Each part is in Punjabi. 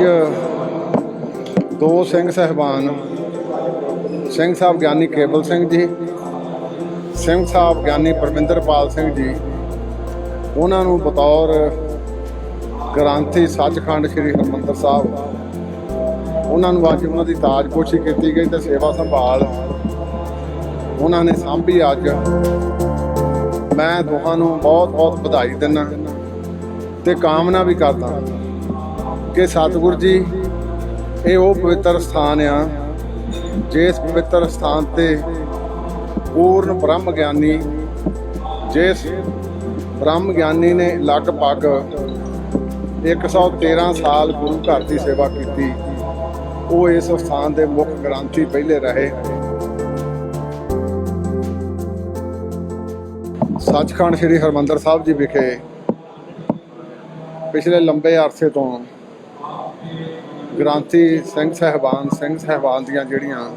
ਅੱਜ ਦੋ ਸਿੰਘ ਸਹਿਬਾਨ, ਸਿੰਘ ਸਾਹਿਬ ਗਿਆਨੀ ਕੇਵਲ ਸਿੰਘ ਜੀ, ਸਿੰਘ ਸਾਹਿਬ ਗਿਆਨੀ ਪਰਮਿੰਦਰਪਾਲ ਸਿੰਘ ਜੀ, ਉਹਨਾਂ ਨੂੰ ਬਤੌਰ ਗ੍ਰੰਥੀ ਸੱਚਖੰਡ ਸ੍ਰੀ ਹਰਿਮੰਦਰ ਸਾਹਿਬ। ਉਹਨਾਂ ਨੂੰ ਅੱਜ ਉਹਨਾਂ ਦੀ ਤਾਜਪੋਸ਼ੀ ਕੀਤੀ ਗਈ ਤੇ ਸੇਵਾ ਸੰਭਾਲ। ਉਹਨਾਂ ਨੇ ਸਾਂਭੀ ਅੱਜ। ਮੈਂ ਦੋਹਾਂ ਨੂੰ ਬਹੁਤ ਬਹੁਤ ਵਧਾਈ ਦਿੰਦਾ ਤੇ ਕਾਮਨਾ ਵੀ ਕਰਦਾ। ਕਿ ਸਤਿਗੁਰ ਜੀ, ਇਹ ਉਹ ਪਵਿੱਤਰ ਸਥਾਨ ਆ, ਜਿਸ ਪਵਿੱਤਰ ਸਥਾਨ ਤੇ ਪੂਰਨ ਬ੍ਰਹਮ ਗਿਆਨੀ, ਜਿਸ ਬ੍ਰਹਮ ਗਿਆਨੀ ਨੇ ਲਗਭਗ 113 ਸਾਲ ਗੁਰੂ ਘਰ ਦੀ ਸੇਵਾ ਕੀਤੀ। ਉਹ ਇਸ ਸਥਾਨ ਦੇ ਮੁੱਖ ਗ੍ਰੰਥੀ ਪਹਿਲੇ ਰਹੇ। ਸੱਚਖੰਡ ਸ੍ਰੀ ਹਰਮੰਦਰ ਸਾਹਿਬ ਜੀ ਵਿਖੇ ਪਿਛਲੇ ਲੰਬੇ ਅਰਸੇ ਤੋਂ ਗ੍ਰੰਥੀ ਸਿੰਘ ਸਹਿਬਾਨ ਸਿੰਘ ਸਹਿਬਾਨ ਦੀਆਂ ਜਿਹੜੀਆਂ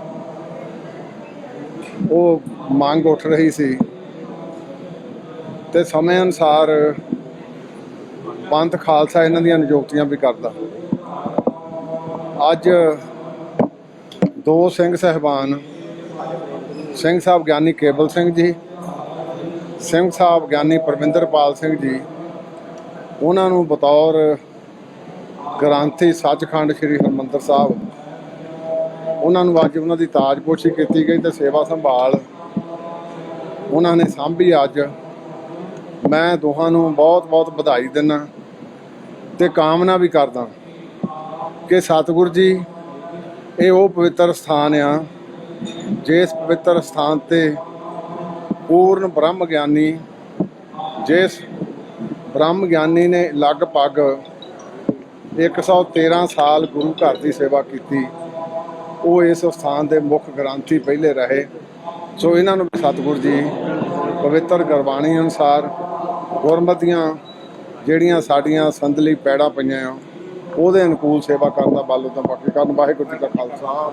ਉਹ ਮੰਗ ਉੱਠ ਰਹੀ ਸੀ ਤੇ ਸਮੇਂ ਅਨੁਸਾਰ ਪੰਥ ਖਾਲਸਾ ਇਹਨਾਂ ਦੀਆਂ ਨਿਯੁਕਤੀਆਂ ਵੀ ਕਰਦਾ। ਅੱਜ ਦੋ ਸਿੰਘ ਸਹਿਬਾਨ, ਸਿੰਘ ਸਾਹਿਬ ਗਿਆਨੀ ਕੇਬਲ ਸਿੰਘ ਜੀ, ਸਿੰਘ ਸਾਹਿਬ ਗਿਆਨੀ ਪਰਮਿੰਦਰਪਾਲ ਸਿੰਘ ਜੀ, ਉਹਨਾਂ ਨੂੰ ਬਤੌਰ ਗ੍ਰੰਥੀ, ਸੱਚਖੰਡ ਸ੍ਰੀ ਹਰਿਮੰਦਰ ਸਾਹਿਬ। ਉਹਨਾਂ ਨੂੰ ਅੱਜ ਉਹਨਾਂ ਦੀ ਤਾਜਪੋਸ਼ੀ ਕੀਤੀ ਗਈ ਤੇ ਸੇਵਾ ਸੰਭਾਲ ਉਹਨਾਂ ਨੇ ਸਾਂਭੀ ਅੱਜ। ਮੈਂ ਦੋਹਾਂ ਨੂੰ ਬਹੁਤ ਬਹੁਤ ਵਧਾਈ ਦਿੰਦਾ ਤੇ ਕਾਮਨਾ ਵੀ ਕਰਦਾ ਕਿ ਸਤਿਗੁਰ ਜੀ, ਇਹ ਉਹ ਪਵਿੱਤਰ ਸਥਾਨ ਆ, ਜਿਸ ਪਵਿੱਤਰ ਸਥਾਨ ਤੇ ਪੂਰਨ ਬ੍ਰਹਮ ਗਿਆਨੀ ਜਿਸ ਬ੍ਰਹਮ ਗਿਆਨੀ ਨੇ ਲਗਭਗ 113 ਸਾਲ ਗੁਰੂ ਘਰ ਦੀ ਸੇਵਾ ਕੀਤੀ। ਉਹ ਇਸ ਸਥਾਨ ਦੇ ਮੁੱਖ ਗ੍ਰੰਥੀ ਪਹਿਲੇ ਰਹੇ। ਸੋ ਇਹਨਾਂ ਨੂੰ ਵੀ ਸਤਿਗੁਰ ਜੀ, ਪਵਿੱਤਰ ਗੁਰਬਾਣੀ ਅਨੁਸਾਰ ਗੁਰਮਤੀਆਂ ਜਿਹੜੀਆਂ ਸਾਡੀਆਂ ਸੰਦਲੀ ਪੈੜਾ ਪਈਆਂ ਆ, ਉਹਦੇ ਅਨੁਕੂਲ ਸੇਵਾ ਕਰਨ ਦਾ ਬਲ ਉਦਮ ਬਾਕੀ ਕਰਨ। ਵਾਹਿਗੁਰੂ ਜੀ ਕਾ ਖਾਲਸਾ।